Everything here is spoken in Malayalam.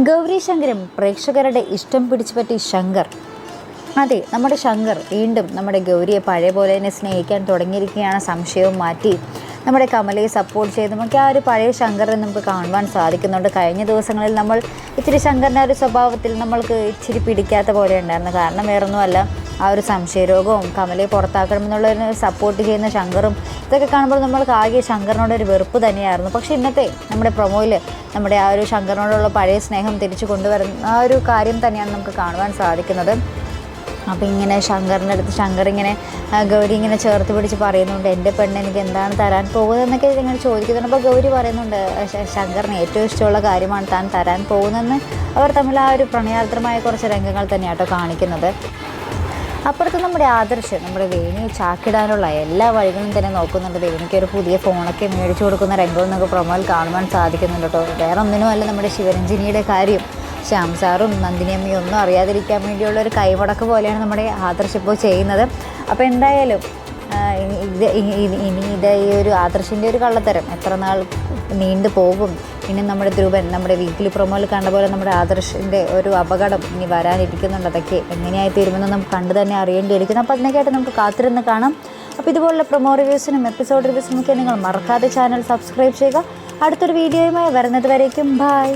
ഗൗരി ശങ്കരം പ്രേക്ഷകരുടെ ഇഷ്ടം പിടിച്ചുപറ്റി ശങ്കർ. അതെ നമ്മുടെ ശങ്കർ വീണ്ടും നമ്മുടെ ഗൗരിയെ പഴയ പോലെ തന്നെ സ്നേഹിക്കാൻ തുടങ്ങിയിരിക്കുകയാണ്. സംശയവും മാറ്റി നമ്മുടെ കമലയെ സപ്പോർട്ട് ചെയ്തുമൊക്കെ ആ ഒരു പഴയ ശങ്കറിനെ നമുക്ക് കാണുവാൻ സാധിക്കുന്നുണ്ട്. കഴിഞ്ഞ ദിവസങ്ങളിൽ നമ്മൾ ഇച്ചിരി ശങ്കറിന്റെ ഒരു സ്വഭാവത്തിൽ നമ്മൾക്ക് ഇച്ചിരി പിടിക്കാത്ത പോലെ ഉണ്ടായിരുന്നു. കാരണം വേറൊന്നുമല്ല ആ ഒരു സംശയരോഗവും കമലയെ പുറത്താക്കണമെന്നുള്ളതിന് സപ്പോർട്ട് ചെയ്യുന്ന ശങ്കറും ഇതൊക്കെ കാണുമ്പോൾ നമ്മൾക്ക് ആകെ ശങ്കറിനോട് ഒരു വെറുപ്പ് തന്നെയായിരുന്നു. പക്ഷേ ഇന്നത്തെ നമ്മുടെ പ്രൊമോയിൽ നമ്മുടെ ആ ഒരു ശങ്കറിനോടുള്ള പഴയ സ്നേഹം തിരിച്ചു കൊണ്ടുവരുന്ന ആ ഒരു കാര്യം തന്നെയാണ് നമുക്ക് കാണുവാൻ സാധിക്കുന്നത്. അപ്പോൾ ഇങ്ങനെ ശങ്കറിന്റെ അടുത്ത് ശങ്കർ ഇങ്ങനെ ഗൗരി ഇങ്ങനെ ചേർത്ത് പിടിച്ച് പറയുന്നുണ്ട് എന്റെ പെണ്ണ് എനിക്ക് എന്താണ് തരാൻ പോകുന്നതെന്നൊക്കെ ഇങ്ങനെ ചോദിക്കുന്നുണ്ട്. അപ്പോൾ ഗൗരി പറയുന്നുണ്ട് ശങ്കറിന് ഏറ്റവും ഇഷ്ടമുള്ള കാര്യമാണ് താൻ തരാൻ പോകുന്നതെന്ന്. അവർ തമ്മിൽ ആ ഒരു പ്രണയാർദ്രമായ കുറച്ച് രംഗങ്ങൾ തന്നെയാട്ടോ കാണിക്കുന്നത്. അപ്പുറത്ത് നമ്മുടെ ആദർശ് നമ്മുടെ വേണി ചാക്കിടാനുള്ള എല്ലാ വഴികളും തന്നെ നോക്കുന്നുണ്ട്. വേണിക്ക് ഒരു പുതിയ ഫോണൊക്കെ മേടിച്ചു കൊടുക്കുന്ന രംഗം നമുക്ക് പ്രൊമോയിൽ കാണുവാൻ സാധിക്കുന്നുണ്ട് കേട്ടോ. വേറെ ഒന്നിനുമല്ല നമ്മുടെ ശിവരഞ്ജിനിയുടെ കാര്യം. ശ്യാം സാറും നന്ദിനി അമ്മയും ഒന്നും അറിയാതിരിക്കാൻ വേണ്ടിയുള്ള ഒരു കൈമുടക്ക് പോലെയാണ് നമ്മുടെ ആദർശ് ഇപ്പോൾ ചെയ്യുന്നത്. അപ്പോൾ എന്തായാലും ഇത് ഇനി ഇത് ഈ ഒരു ആദർശിന്റെ ഒരു കള്ളത്തരം. എത്ര നാൾ നീണ്ടു പോകും. ഇനി നമ്മുടെ ധ്രുവൻ നമ്മുടെ വീക്കിലി പ്രൊമോയിൽ കണ്ട പോലെ നമ്മുടെ ആദർശിന്റെ ഒരു അപകടം ഇനി വരാനിരിക്കുന്നുണ്ട്. അതൊക്കെ എങ്ങനെയായി തീരുമെന്ന് നമുക്ക് കണ്ടു തന്നെ അറിയേണ്ടിയിരിക്കുന്നു. അപ്പോൾ അതിനൊക്കെയായിട്ട് നമുക്ക് കാത്തിരുന്ന് കാണാം. അപ്പോൾ ഇതുപോലുള്ള പ്രൊമോ റിവ്യൂസിനും എപ്പിസോഡ് റിവ്യൂസിനും ഒക്കെ നിങ്ങൾ മറക്കാതെ ചാനൽ സബ്സ്ക്രൈബ് ചെയ്യുക. അടുത്തൊരു വീഡിയോയുമായി വരുന്നത് വരേക്കും ബൈ.